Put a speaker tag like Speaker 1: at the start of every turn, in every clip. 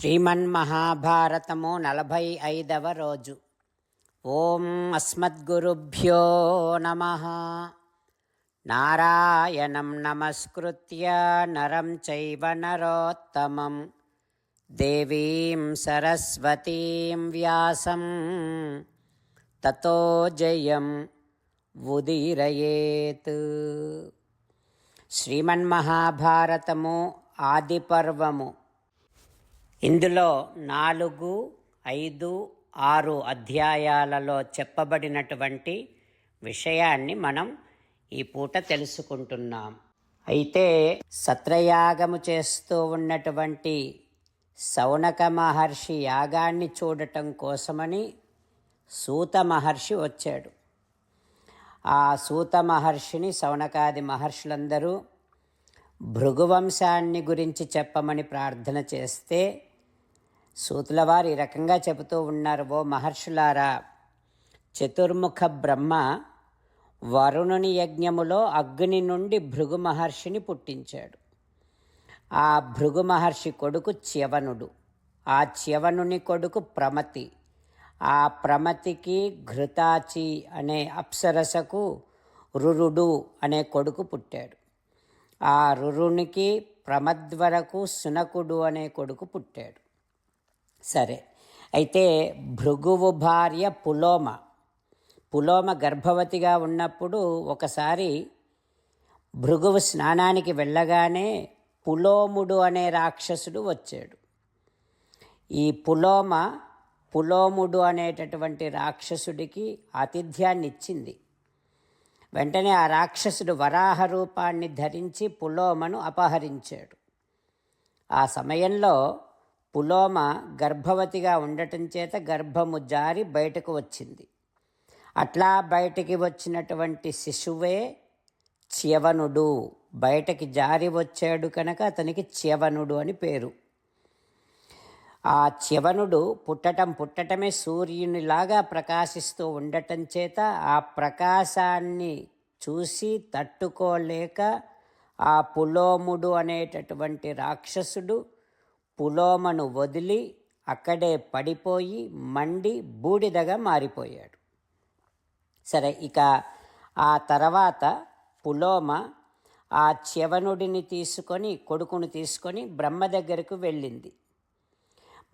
Speaker 1: శ్రీమన్మహాభారతము నలభై ఐదవ రోజు. ఓం అస్మద్గురుభ్యో నమ. నారాయణం నమస్కృత్య నరం చైవ నరోత్తమం. దేవీం సరస్వతీం వ్యాసం. తతో జయం ఉదీరయేత్. శ్రీమన్మహాభారతము ఆదిపర్వము. ఇందులో నాలుగు ఐదు ఆరు అధ్యాయాలలో చెప్పబడినటువంటి విషయాన్ని మనం ఈ పూట తెలుసుకుంటున్నాం. అయితే సత్రయాగము చేస్తూ ఉన్నటువంటి సౌనక మహర్షి యాగాన్ని చూడటం కోసమని సూత మహర్షి వచ్చాడు. ఆ సూత మహర్షిని సౌనకాది మహర్షులందరూ భృగువంశాన్ని గురించి చెప్పమని ప్రార్థన చేస్తే సూతుల వారు ఈ రకంగా చెబుతూ ఉన్నారు ఓ మహర్షులారా చతుర్ముఖ బ్రహ్మ వరుణుని యజ్ఞములో అగ్ని నుండి భృగు మహర్షిని పుట్టించాడు. ఆ భృగు మహర్షి కొడుకు చ్యవనుడు ఆ చ్యవనుని కొడుకు ప్రమతి. ఆ ప్రమతికి ఘృతాచి అనే అప్సరసకు రురుడు అనే కొడుకు పుట్టాడు. ఆ రురునికి ప్రమద్వరకు సునకుడు అనే కొడుకు పుట్టాడు. సరే. అయితే భృగువు భార్య పులోమ. పులోమ గర్భవతిగా ఉన్నప్పుడు ఒకసారి భృగువు స్నానానికి వెళ్ళగానే పులోముడు అనే రాక్షసుడు వచ్చాడు. ఈ పులోమ పులోముడు అనేటటువంటి రాక్షసుడికి ఆతిథ్యాన్ని ఇచ్చింది వెంటనే ఆ రాక్షసుడు వరాహ రూపాన్ని ధరించి పులోమను అపహరించాడు. ఆ సమయంలో పులోమ గర్భవతిగా ఉండటం చేత గర్భము జారి బయటకు వచ్చింది. అట్లా బయటికి వచ్చినటువంటి శిశువే చ్యవనుడు. బయటకి జారి వచ్చాడు కనుక అతనికి చ్యవనుడు అని పేరు. ఆ చ్యవనుడు పుట్టటం పుట్టటమే సూర్యునిలాగా ప్రకాశిస్తూ ఉండటం చేత ఆ ప్రకాశాన్ని చూసి తట్టుకోలేక ఆ పులోముడు అనేటటువంటి రాక్షసుడు పులోమను వదిలి అక్కడే పడిపోయి మండి బూడిదగా మారిపోయాడు. సరే ఇక ఆ తర్వాత పులోమ ఆ చెవనుడిని తీసుకొని కొడుకును తీసుకొని బ్రహ్మ దగ్గరకు వెళ్ళింది.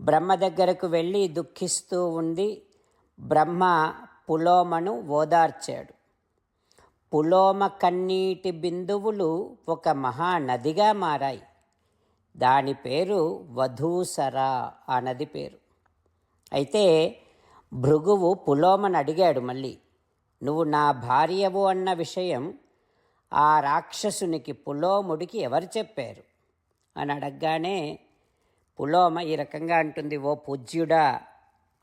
Speaker 1: బ్రహ్మ దగ్గరకు వెళ్ళి దుఃఖిస్తూ ఉంది బ్రహ్మ పులోమను ఓదార్చాడు. పులోమ కన్నీటి బిందువులు ఒక మహానదిగా మారాయి. దాని పేరు వధూసర అన్నది పేరు. అయితే భృగువు పులోమను అడిగాడు మళ్ళీ నువ్వు నా భార్యవు అన్న విషయం ఆ రాక్షసునికి పులోముడికి ఎవరు చెప్పారు? అని అడగగానే పులోమ ఈ రకంగా అంటుంది ఓ పూజ్యుడా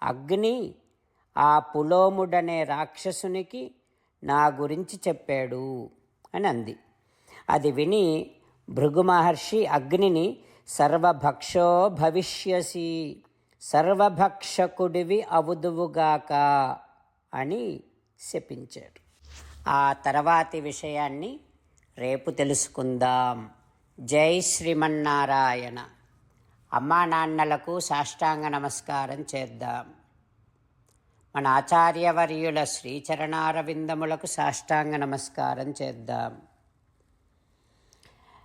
Speaker 1: అగ్ని ఆ పులోముడనే రాక్షసునికి నా గురించి చెప్పాడు అని అంది. అది విని భృగు మహర్షి అగ్నిని సర్వభక్షో భవిష్యసి సర్వభక్షకుడివి అవుదువుగాక అని శపించాడు. ఆ తర్వాతి విషయాన్ని రేపు తెలుసుకుందాం. జై శ్రీమన్నారాయణ. అమ్మా నాన్నలకు సాష్టాంగ నమస్కారం చేద్దాం. మన ఆచార్యవర్యుల శ్రీచరణారవిందములకు సాష్టాంగ నమస్కారం చేద్దాం.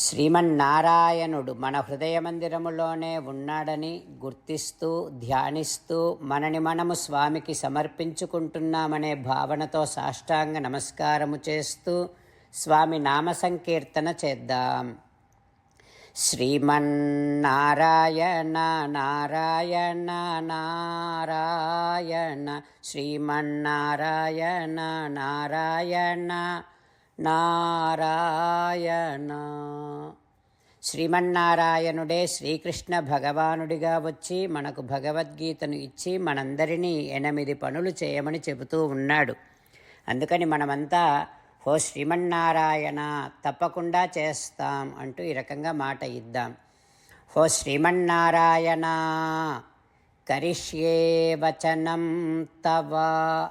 Speaker 1: శ్రీమన్నారాయణుడు మన హృదయ మందిరములోనే ఉన్నాడని గుర్తిస్తూ ధ్యానిస్తూ మనని మనము స్వామికి సమర్పించుకుంటున్నామనే భావనతో సాష్టాంగ నమస్కారము చేస్తూ స్వామి నామ సంకీర్తన చేద్దాం. శ్రీమన్నారాయణ నారాయణ నారాయణ శ్రీమన్నారాయణ నారాయణ నారాయణ. శ్రీమన్నారాయణుడే శ్రీకృష్ణ భగవానుడిగా వచ్చి మనకు భగవద్గీతను ఇచ్చి మనందరినీ ఎనిమిది పనులు చేయమని చెబుతూ ఉన్నాడు. అందుకని మనమంతా ఓ శ్రీమన్నారాయణ తప్పకుండా చేస్తాం అంటూ ఈ రకంగా మాట ఇద్దాం. ఓ శ్రీమన్నారాయణ కరిష్యే వచనం తవా